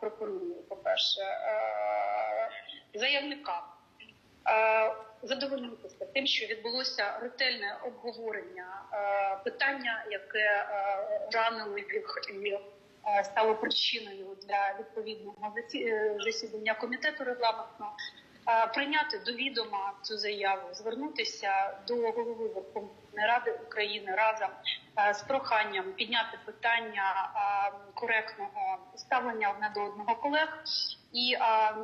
пропоную, по-перше, е, заявникам е, задовольнитися тим, що відбулося ретельне обговорення е, питання, яке ранило їх і стало причиною для відповідного засі- засідання комітету регламентного. Прийняти до відома цю заяву, звернутися до голови Верховної Ради України разом з проханням підняти питання е, коректного ставлення одне до одного колег і е,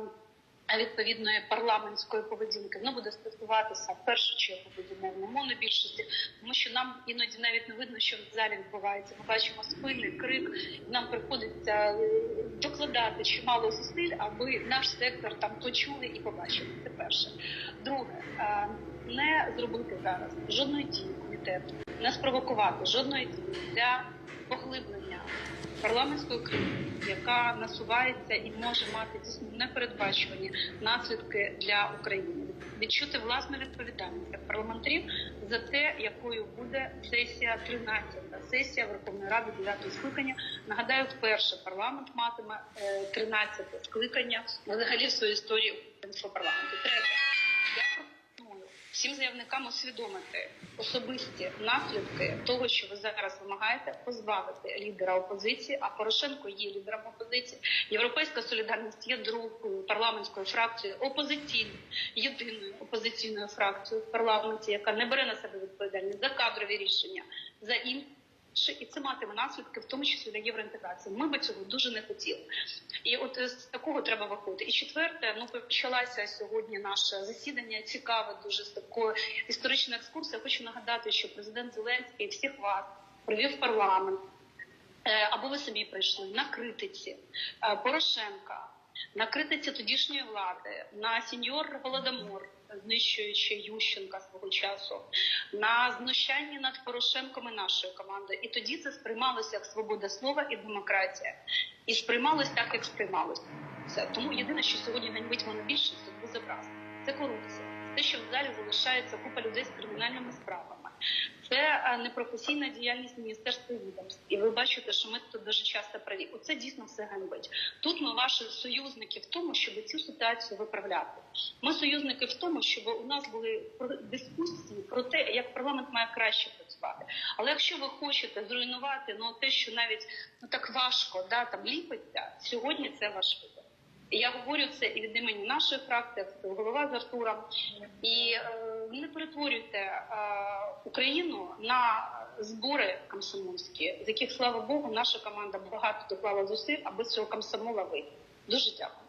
відповідної парламентської поведінки воно буде стосуватися в першу чергу безумовно монобільшості, тому що нам іноді навіть не видно, що в залі відбувається. Ми бачимо спільний крик. і Нам приходиться е, докладати чимало зусиль, аби наш сектор там почули і побачили. Це перше. Друге, е, не зробити зараз жодної дії комітету, не спровокувати жодної дії для поглиблення парламентської кризи, яка насувається і може мати дійсно непередбачувані наслідки для України. Відчути власну відповідальність як парламентарів за те, якою буде сесія 13-та сесія Верховної Ради 9 скликання. Нагадаю, вперше парламент матиме 13-те скликання взагалі в своїй історії українського парламенту. Третє, всім заявникам усвідомити особисті наслідки того, що ви зараз вимагаєте позбавити лідера опозиції. А Порошенко є лідером опозиції. Європейська солідарність є другою парламентською фракцією опозиційною, єдиною опозиційною фракцією в парламенті, яка не бере на себе відповідальність за кадрові рішення, за інші. І це матиме наслідки, в тому числі для євроінтеграції. Ми би цього дуже не хотіли. І от е, з такого треба виходити. І четверте, ну почалася сьогодні наше засідання. Цікаве, дуже з такою історичною екскурсією. Хочу нагадати, що президент Зеленський всіх вас привів парламент. Е, Або ви самі прийшли на критиці е, Порошенка, на критиці тодішньої влади, на сіньор Голодомор, знищуючи Ющенка свого часу, на знущанні над Порошенком і нашою командою. І тоді це сприймалося як свобода слова і демократія, і сприймалось так, як сприймалося. Тому єдине, що сьогодні ганьбить монобільшість, це безобраз, це корупція. Те, що в залі залишається купа людей з кримінальними справами, це е, непрофесійна діяльність міністерства відомств. І ви бачите, що ми тут дуже часто праві. Оце дійсно все ганьбить. Тут ми ваші союзники в тому, щоб цю ситуацію виправляти. Ми союзники в тому, щоб у нас були дискусії про те, як парламент має краще працювати. Але якщо ви хочете зруйнувати ну те, що навіть ну так важко да там ліпиться, сьогодні це ваш вибір. Я говорю це і від імені нашої фракції, голова з Артуром. І е, не перетворюйте е, Україну на збори комсомольські, з яких, слава Богу, наша команда багато доклала зусиль, аби цього комсомола вийти. Дуже дякую.